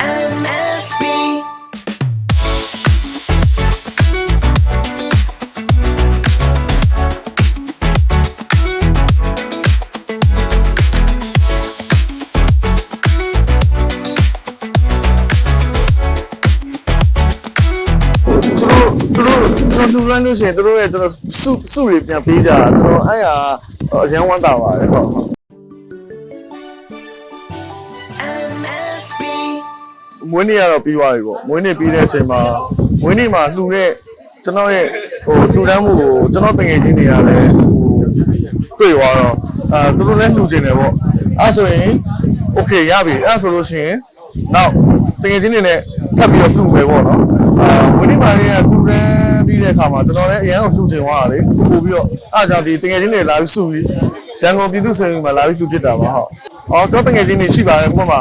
MSB သူတို့သူတို့ကျွန်တော်လှူလန်းလို့ရှိရင်သူတို့ရဲ့ကျွန်တော်စုစုတွေပြန်ပေးကြတာကျွန်တော်အဲ့ဟာအရန်ဝမ်းသာပါတယ်ဟုတ် မွေးနေ့ကတော့ပြီးသွားပြီပေါ့မွေးနေ့ပြီးတဲ့အချိန်မှာမွေးနေ့မှာလှူတဲ့ကျွန်တော်ရဲ့ဟိုလှူဒန်းမှုကိုကျွန်တော်တငယ်ချင်းတွေကလည်းဟိုတွေ့သွားတော့အဲသူတို့လည်းလှူချင်တယ်ပေါ့အဲဆိုရင် okay ရပြီအဲဆိုလို့ရှိရင်နောက်တငယ်ချင်းတွေနဲ့ထပ်ပြီးတော့လှူမယ်ပေါ့နော်အာမွေးနေ့မှာလည်းလှူဒန်းပြီးတဲ့အခါမှာကျွန်တော်လည်းအရင်ကလှူချင်သွားတာလေပို့ပြီးတော့အဲကြောင့်ဒီတငယ်ချင်းတွေလာပြီးစုပြီးရန်ကုန်ပြည်သူ့စေယုံမှာလာပြီးလှူပြစ်တာပါဟုတ်အော်ကျွန်တော်တငယ်ချင်းတွေရှိပါတယ်ဘုမမှာ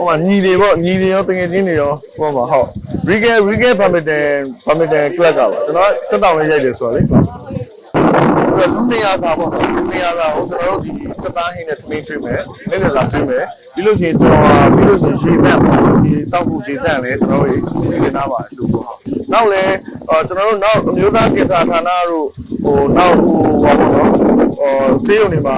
ဟိုမှာညီတွေပေါ့ညီတွေရောတကယ်ချင်းတွေရောဟိုမှာဟုတ် Regal Regal Badminton Badminton Club ကပါကျွန်တော်စက်တောင်လေးရိုက်တယ်ဆိုတော့လေအဲ့တော့ဒုနေရာသာပေါ့နော်ဒုနေရာသာကိုကျွန်တော်တို့ဒီစက်သားဟင်းနဲ့ထမင်းကျွေးမယ်နေ့လည်လာကျွေးမယ်ပြီးလို့ရှိရင်ကျွန်တော်ပြီးလို့ရှိရင်ရေတန့်ပေါ့ရေတောက်ဖို့ရေတန့်လည်းကျွန်တော်တို့စီစဉ်ထားပါတယ်လို့ပေါ့နောက်လည်းကျွန်တော်တို့နောက်အမျိုးသားကိစ္စဌာနတို့ဟိုနောက်ဟိုဘာပေါ့နော်ဟိုစေးရုံတွေမှာ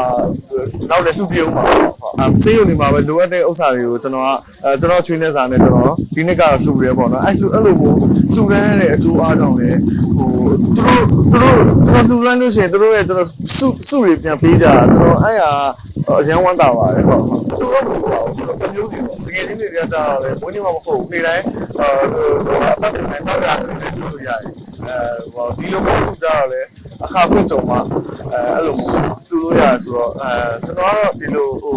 နောက်လည်းလှူပြုံးပါပေါ့ အဲစေးရုံတွေမှာပဲလိုအပ်တဲ့ဥစ္စာတွေကိုကျွန်တော်ကအဲကျွန်တော်ချွေးနေစာနဲ့ကျွန်တော်ဒီနှစ်ကတော့လှူရဲပေါ့နော်အဲလှူအဲ့လိုမျိုးလှူရမ်းတဲ့အကျိုးအားကြောင့်လည်းဟိုသူတို့သူတို့ကျွန်တော်လှူရမ်းလို့ရှိရင်သူတို့ရဲ့ကျွန်တော်စုစုတွေပြန်ပေးကြတာကျွန်တော်အဲ့ဟာအရန်ဝမ်းသာပါတယ်ဟုတ်ဟုတ်သူတို့မတူပါဘူးတမျိုးစီပေါ့တကယ်ချင်းတွေကကြာတယ်မွေးနေ့မှာမဟုတ်ဘူးနေ့တိုင်းအဲအပတ်စဉ်တိုင်းတောက်ရဆိုနေတူလို့ရတယ်အဲဟိုဒီလိုမျိုးကြာတယ် အခါဖွင့်ကြုံမှာအဲအဲ့လိုမျိုးလှူလို့ရတယ်ဆိုတော့အဲကျွန်တော်ကတော့ဒီလိုဟို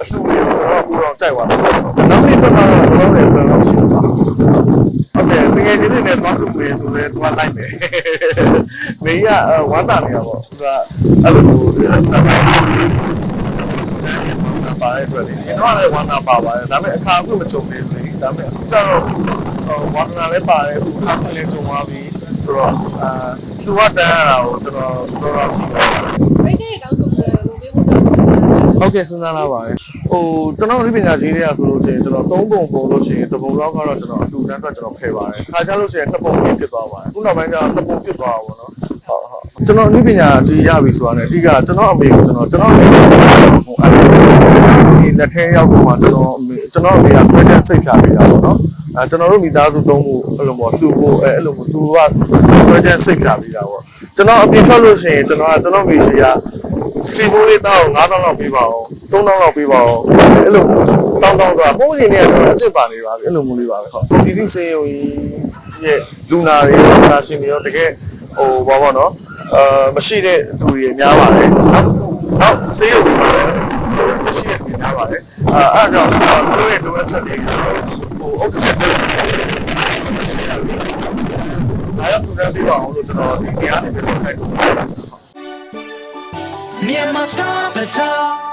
အလှူလေးကိုကျွန်တော်ကပူတော့ကြိုက်သွားတယ်နောက်နေ့တော့ကတော့ဘယ်လိုလဲဘယ်လိုရှိပါဟုတ်တယ်တကယ်ချင်းတွေနဲ့တော့လှူနေဆိုလဲသူကလိုက်မယ်မေးရဝမ်းသာနေတာပေါ့သူကအဲ့လိုပါတဲ့အတွက်လေကျွန်တော်လည်းဝမ်းသာပါပါတယ်ဒါပေမဲ့အခါအခုမကြုံသေးဘူးလေဒါပေမဲ့အခုကျတော့ဝမ်းသာလည်းပါတယ်အခုအခါလည်းကြုံသွားပြီဆိုတော့အာ သူကတန်းရတာကိုကျွန်တော်တော်တော်ကြည့်ပါဘိတ်တဲ့ကောင်းဆုံးတယ်ဘယ်လိုမျိုးပုံစံဟုတ်ကဲ့စဉ်းစားလာပါတယ်ဟိုကျွန်တော်ဒီပညာကြီးတွေကဆိုလို့ရှိရင်ကျွန်တော်သုံးပုံပုံလို့ရှိရင်တစ်ပုံတော့ကတော့ကျွန်တော်အလှူဒန်းအတွက်ကျွန်တော်ဖယ်ပါတယ်ခါကြလို့ရှိရင်တစ်ပုံပြဖြစ်သွားပါတယ်ခုနောက်ပိုင်းကျတော့တစ်ပုံဖြစ်သွားတာပေါ့နော်ဟုတ်ဟုတ်ကျွန်တော်ဒီပညာကြီးရပြီဆိုတာနဲ့အဓိကကျွန်တော်အမေကိုကျွန်တော်ကျွန်တော်အမေကိုဟိုအဲ့ဒီလက်ထဲရောက်ပုံမှာကျွန်တော်အမေ ကျွန်တော်အမေက credit စိတ်ဖြာပေးတာပေါ့နော်အဲကျွန်တော်တို့မိသားစုသုံးဖို့အဲ့လိုမျိုးလှူဖို့အဲအဲ့လိုမျိုးသူက credit စိတ်ဖြာပေးတာပေါ့ကျွန်တော်အပြင်ထွက်လို့ရှိရင်ကျွန်တော်ကကျွန်တော်မိစီကစီဘိုးလေးတောင်း9000လောက်ပေးပါအောင်3000လောက်ပေးပါအောင်အဲ့လိုတောင်းတောင်းသွားပုံရင်းနဲ့ကျွန်တော်အစ်စ်ပါနေပါပြီအဲ့လိုမျိုးလေးပါပဲဟုတ်ဒီဒီစေယုံကြီးရဲ့လူနာတွေလူနာရှင်တွေရောတကယ်ဟိုဘာပေါ့နော်အာမရှိတဲ့သူတွေများပါတယ်နောက်တစ်ခုနောက်စေယုံကြီးမှာလည်းမရှိတဲ့သူတွေများပါတယ်အာအဲ့ကြောင့် သူတို့ရဲ့လိုအပ်ချက်တွေကျွန်တော်